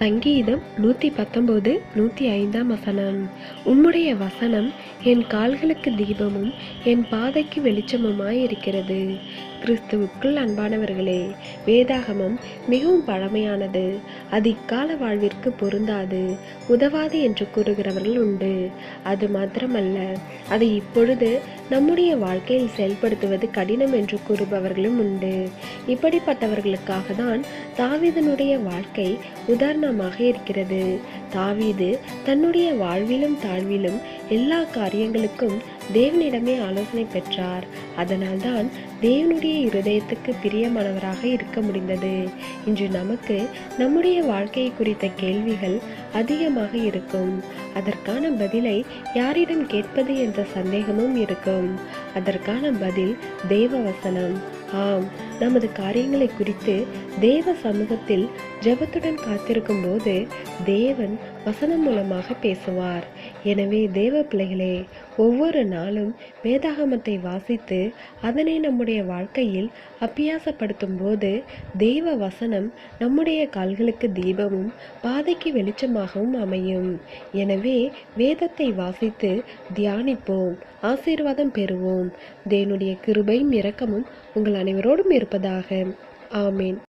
சங்கீதம் நூற்றி பத்தொம்போது நூற்றி ஐந்தாம் வசனம். உம்முடைய வசனம் என் கால்களுக்கு தீபமும் என் பாதைக்கு வெளிச்சமுமாய் இருக்கிறது கிறிஸ்துவுக்குள் அன்பானவர்களே வேதாகமம் மிகவும் பழமையானது. அது இக்கால வாழ்விற்கு பொருந்தாது உதவாது என்று கூறுகிறவர்கள் உண்டு. அது மாத்திரமல்ல அதை இப்பொழுது நம்முடைய வாழ்க்கையில் செயல்படுத்துவது கடினம் என்று கூறுபவர்களும் உண்டு. இப்படிப்பட்டவர்களுக்காக தான் தாவீதனுடைய வாழ்க்கை உதாரணமாக இருக்கிறது. தாவீது தன்னுடைய வாழ்விலும் தாழ்விலும் எல்லா காரியங்களுக்கும் தேவனிடமே ஆலோசனை பெற்றார். அதனால்தான் தேவனுடைய இருதயத்துக்கு பிரியமானவராக இருக்க முடிந்தது. இன்று நமக்கு நம்முடைய வாழ்க்கையை குறித்த கேள்விகள் அதிகமாக இருக்கும். அதற்கான பதிலை யாரிடம் கேட்பது என்ற சந்தேகமும் இருக்கும். அதற்கான பதில் தேவ வசனம் ஆம் நமது காரியங்களை குறித்து தேவ சமூகத்தில் ஜபத்துடன் காத்திருக்கும் போது தேவன் வசனம் மூலமாக பேசுவார். எனவே தேவ பிள்ளைகளே ஒவ்வொரு நாளும் வேதாகமத்தை வாசித்து அதனை நம்முடைய வாழ்க்கையில் அப்பியாசப்படுத்தும் போது தேவ வசனம் நம்முடைய கால்களுக்கு தீபமும் பாதைக்கு வெளிச்சமாகவும் அமையும். எனவே எனவே வேதத்தை வாசித்து தியானிப்போம். ஆசீர்வாதம் பெறுவோம். தேவனுடைய கிருபையும் இரக்கமும் உங்கள் அனைவரோடும் இருப்பதாக. ஆமேன்.